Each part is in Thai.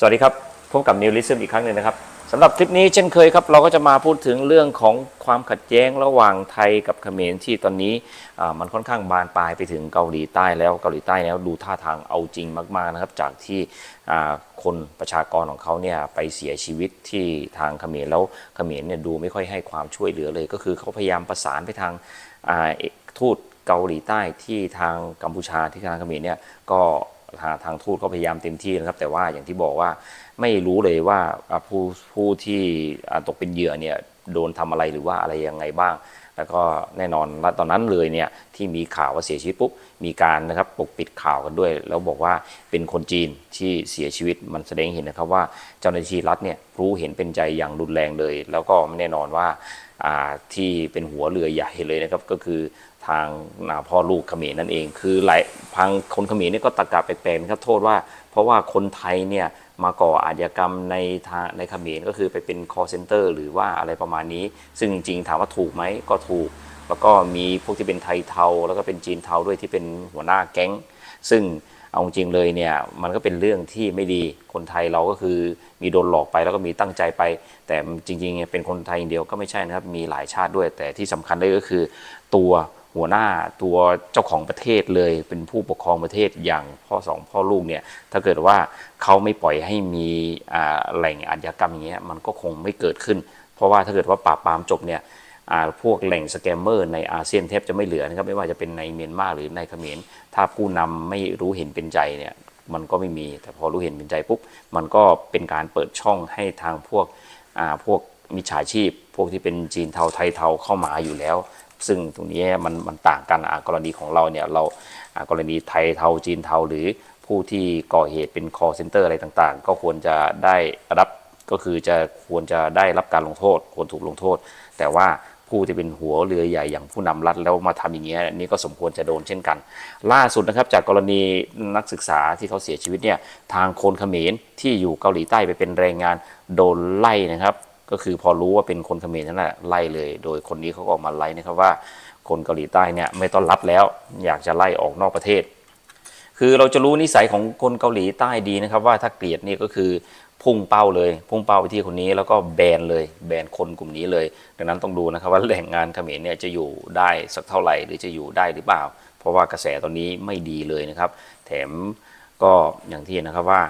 สวัสดีครับ พบกับนิวลิซึมอีกครั้งหนึ่งนะครับสำหรับคลิปนี้เช่นเคยครับ เราก็จะมาพูดถึงเรื่องของความขัดแย้งระหว่างไทยกับเขมรที่ตอนนี้มันค่อนข้างบานปลายไปถึงเกาหลีใต้แล้วเกาหลีใต้แล้วดูท่าทางเอาจริงมากๆนะครับ จากที่คนประชากรของเขาเนี่ยไปเสียชีวิตที่ทางเขมรแล้วเขมรเนี่ยดูไม่ค่อยให้ความช่วยเหลือเลย ก็คือเขาพยายามประสานไปทางทูตเกาหลีใต้ที่ทางกัมพูชาที่ทางเขมรเนี่ยก็ ทางทางทูตก็พยายามเต็มที่นะครับ แต่ว่าอย่างที่บอกว่าไม่รู้เลยว่าผู้ผู้ที่ตกเป็นเหยื่อเนี่ย โดนทำอะไรหรือว่าอะไรยังไงบ้าง แล้วก็แน่นอนตอนนั้นเลยเนี่ยที่มีข่าวว่าเสียชีวิตปุ๊บมีการนะครับปกปิดข่าวกันด้วย แล้วบอกว่าเป็นคนจีนที่เสียชีวิตมันแสดงให้เห็นนะครับว่าเจ้าหน้าที่รัฐเนี่ยรู้เห็นเป็นใจอย่างรุนแรงเลย แล้วก็แน่นอนว่าที่เป็นหัวเรือใหญ่เลยนะครับก็คือทางอ่าพ่อลูกเขมรนั่นเอง คือหลายพังคนเขมรนี่ก็ตะกาแปลกๆนะครับโทษว่า เพราะว่าคนไทยเนี่ย มาก่ออาชญากรรมในทางในเขมรก็คือไปเป็น call center หรือว่าอะไรประมาณนี้ ซึ่งจริงๆถามว่าถูกไหมก็ถูก แล้วก็มีพวกที่เป็นไทยเทา แล้วก็เป็นจีนเทาด้วยที่เป็นหัวหน้าแก๊ง ซึ่งเอาจริงเลยเนี่ยมันก็เป็นเรื่องที่ไม่ดีคนไทยเราก็คือมีโดนหลอกไปแล้วก็มีตั้งใจไป แต่จริงๆเป็นคนไทยอย่างเดียวก็ไม่ใช่นะครับมีหลายชาติด้วย แต่ที่สำคัญเลยก็คือตัว หัวหน้าตัวเจ้าของประเทศเลย เป็นผู้ปกครองประเทศอย่างพ่อสองพ่อลูกเนี่ยถ้าเกิดว่าเขาไม่ปล่อยให้มีแหล่งอาชญากรรมอย่างเงี้ยมันก็คงไม่เกิดขึ้น เพราะว่าถ้าเกิดว่าปราบปรามจบเนี่ยพวกแหล่งสแกมเมอร์ในอาเซียนแทบจะไม่เหลือนะครับไม่ว่าจะเป็นในเมียนมาหรือในเขมรถ้าผู้นำไม่รู้เห็นเป็นใจเนี่ยมันก็ไม่มีแต่พอรู้เห็นเป็นใจปุ๊บมันก็เป็นการเปิดช่องให้ทางพวกพวกมิจฉาชีพ พวกที่เป็นจีนเทาไทยเทาเข้ามาอยู่แล้ว ซึ่งตรงนี้มันมันต่างกันอ่ากรณีของเราเนี่ยเรากรณีไทยเทาจีนเทาหรือผู้ที่ก่อเหตุเป็น call center อะไรต่างๆ ก็ควรจะได้รับก็คือจะควรจะได้รับการลงโทษ ควรถูกลงโทษ แต่ว่าผู้ที่เป็นหัวเรือใหญ่อย่างผู้นำรัฐแล้วมาทำอย่างเงี้ยนี่ก็สมควรจะโดนเช่นกัน ล่าสุดนะครับจากกรณีนักศึกษาที่เขาเสียชีวิตเนี่ยทางคนเขมรที่อยู่เกาหลีใต้ไปเป็นแรงงานโดนไล่นะครับ ก็คือพอรู้ว่าเป็นคนเขมรนั่นแหละไล่เลย โดยคนนี้เขาก็ออกมาไล่นะครับว่า คนเกาหลีใต้เนี่ยไม่ต้อนรับแล้ว อยากจะไล่ออกนอกประเทศ คือเราจะรู้นิสัยของคนเกาหลีใต้ดีนะครับ ว่าถ้าเกลียดนี่ก็คือพุ่งเป้าเลย พุ่งเป้าไปที่คนนี้แล้วก็แบนเลย แบนคนกลุ่มนี้เลย ดังนั้นต้องดูนะครับว่าแหล่งงานเขมรเนี่ยจะอยู่ได้สักเท่าไหร่หรือจะอยู่ได้หรือเปล่า เพราะว่ากระแสตอนนี้ไม่ดีเลยนะครับ แถมก็อย่างที่เห็นนะครับว่า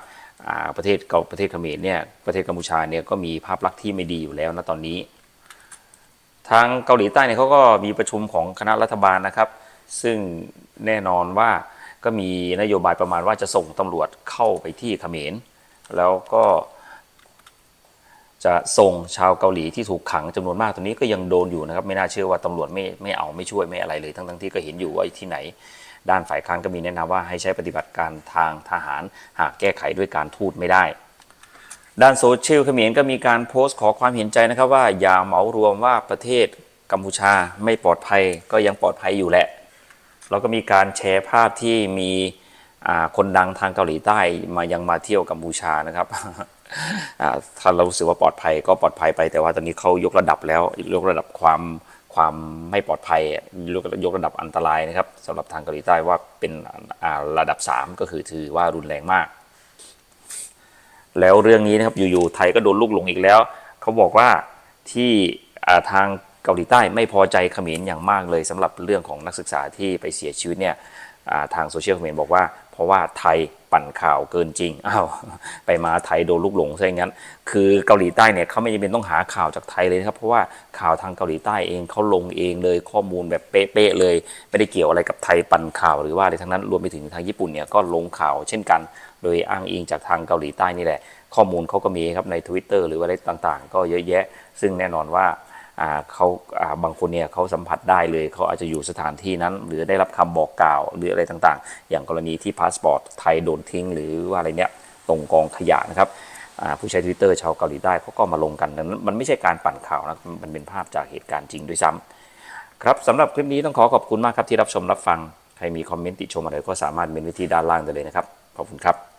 ประเทศเกาประเทศเขมรเนี่ยประเทศกัมพูชาเนี่ยก็มีภาพลักษณ์ที่ไม่ดีอยู่แล้วนะตอนนี้ ทางเกาหลีใต้เนี่ยเขาก็มีประชุมของคณะรัฐบาลนะครับ ซึ่งแน่นอนว่าก็มีนโยบายประมาณว่าจะส่งตำรวจเข้าไปที่เขมร แล้วก็จะส่งชาวเกาหลีที่ถูกขังจำนวนมากตอนนี้ก็ยังโดนอยู่นะครับ ไม่น่าเชื่อว่าตำรวจไม่ไม่เอาไม่ช่วยไม่อะไรเลย ทั้งทั้งๆที่ก็เห็นอยู่ว่าที่ไหน ด้านฝ่ายค้านก็มีแนะนำว่าให้ใช้ปฏิบัติการทางทหาร หากแก้ไขด้วยการทูตไม่ได้ ด้านโซเชียลเขมรก็มีการโพสต์ขอความเห็นใจนะครับว่าอย่าเหมารวมว่าประเทศกัมพูชาไม่ปลอดภัยก็ยังปลอดภัยอยู่แหละแล้วก็มีการแชร์ภาพที่มีคนดังทางเกาหลีใต้มายังมาเที่ยวกัมพูชานะครับถ้าเรารู้สึกว่าปลอดภัยก็ปลอดภัยไปแต่ว่าตอนนี้เขายกระดับแล้วยกระดับความ ความไม่ปลอดภัยยกระดับอันตรายนะครับสำหรับทางเกาหลีใต้ว่าเป็นระดับ 3 ก็คือถือว่ารุนแรงมาก แล้วเรื่องนี้นะครับอยู่ๆไทยก็โดนลูกหลงอีกแล้ว เขาบอกว่าที่ทางเกาหลีใต้ไม่พอใจเขมรอย่างมากเลยสำหรับเรื่องของนักศึกษาที่ไปเสียชีวิตเนี่ย ทางโซเชียลเมรบอกว่า เพราะว่าไทยปั่นข่าวเกินจริงอ้าวไปมาไทยโดนลูกหลงซะอย่างนั้น คือเกาหลีใต้เนี่ยเขาไม่จำเป็นต้องหาข่าวจากไทยเลยนะครับ เพราะว่าข่าวทางเกาหลีใต้เองเขาลงเองเลยข้อมูลแบบเป๊ะๆเลย ไม่ได้เกี่ยวอะไรกับไทยปั่นข่าวหรือว่าอะไรทั้งนั้นรวมไปถึงทางญี่ปุ่นเนี่ยก็ลงข่าวเช่นกัน โดยอ้างอิงจากทางเกาหลีใต้นี่แหละ ข้อมูลเขาก็มีครับใน Twitter หรือว่าอะไรต่างๆ ก็เยอะแยะ ซึ่งแน่นอนว่า เขาบางคนเนี่ยเขาสัมผัสได้เลยเขาอาจจะอยู่สถานที่นั้น หรือได้รับคำบอกกล่าวหรืออะไรต่างๆ อย่างกรณีที่พาสปอร์ตไทยโดนทิ้ง หรือว่าอะไรเนี่ยตรงกองขยะนะครับผู้ใช้ Twitter ชาวเกาหลีใต้เขาก็มาลงกันดังนั้นมันไม่ใช่การปั่นข่าวนะมันเป็นภาพจากเหตุการณ์จริงด้วยซ้ำครับสำหรับคลิปนี้ต้องขอขอบคุณมากครับที่รับชมรับฟัง ใครมีคอมเมนต์ติชมอะไรก็สามารถเมนไว้ที่ด้านล่างได้เลยนะครับขอบคุณครับ